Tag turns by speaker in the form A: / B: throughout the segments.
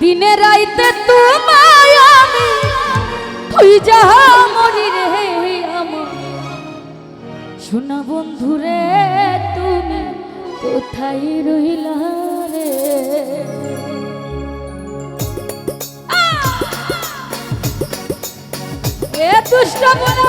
A: দিনে রাইতে তুমি আমি তুই যাহা মরি রে আমার। শোনা বন্ধু রে, তুমি কোথায় রইলা রে? এ দুষ্ট মনে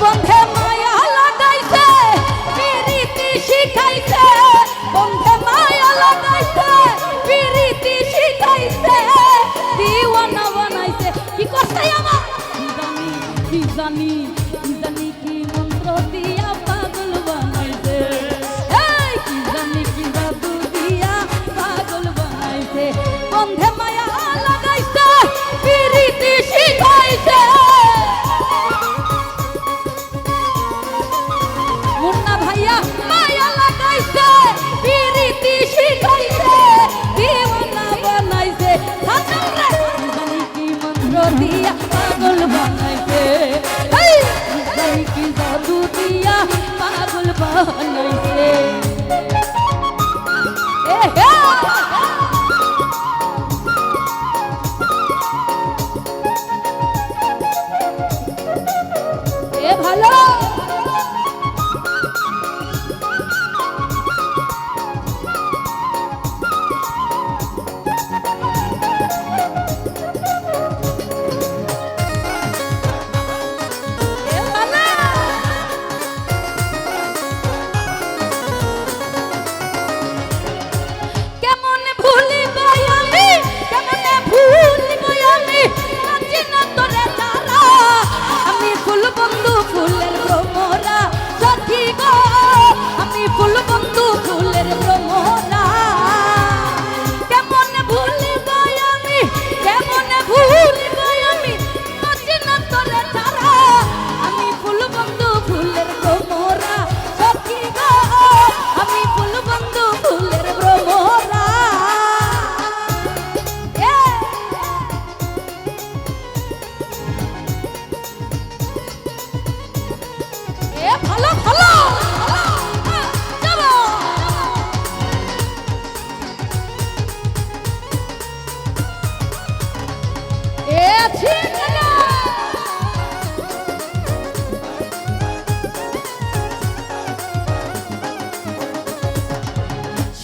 A: বন্ধে মায়া লাগাইছে প্রীতি শিখাইছে। বন্ধে মায়া লাগাইছে প্রীতি শিখাইছে। দিওয়ানা বানাইছে। কি কষ্ট আমার? জানি, কি জানি। Hello!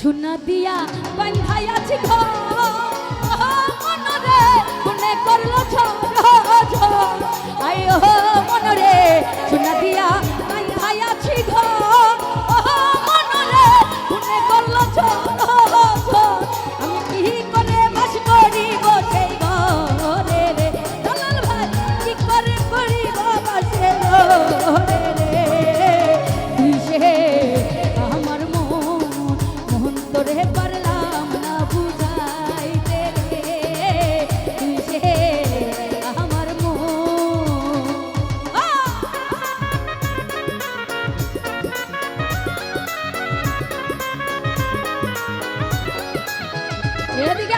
A: সোনা দিয়া বান্ধাই আছি মনরে মনে করল ঝড় ঝড় আয় এদিকে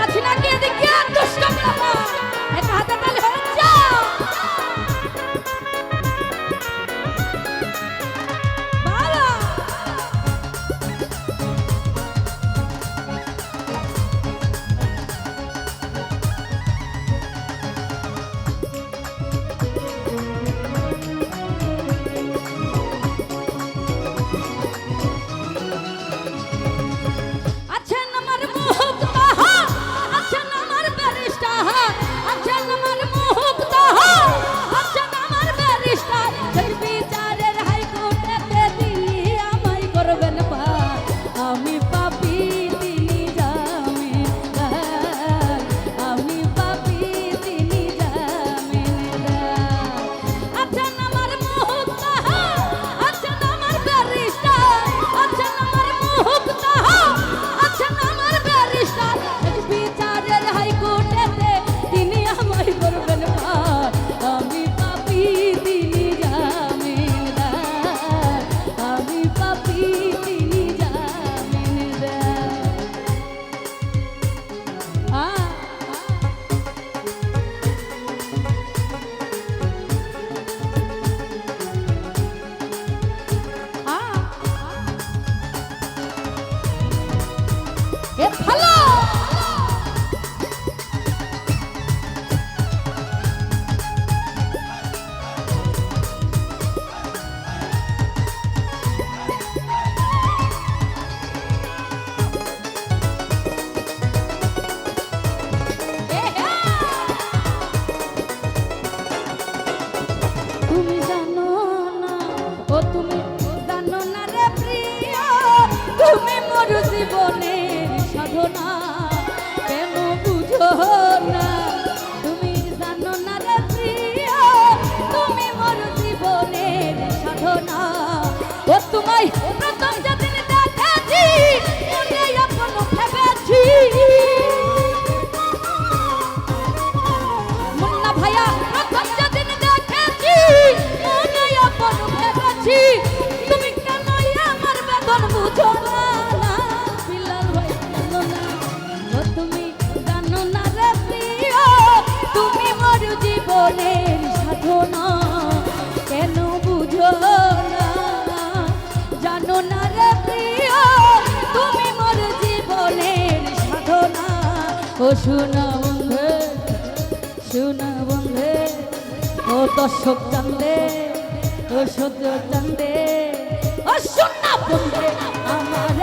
A: সোনা বন্ধে সোনা বন্ধে ও দর্শক চান্দে ও সদ্য চান্দে ও সোনা বন্ধে আমার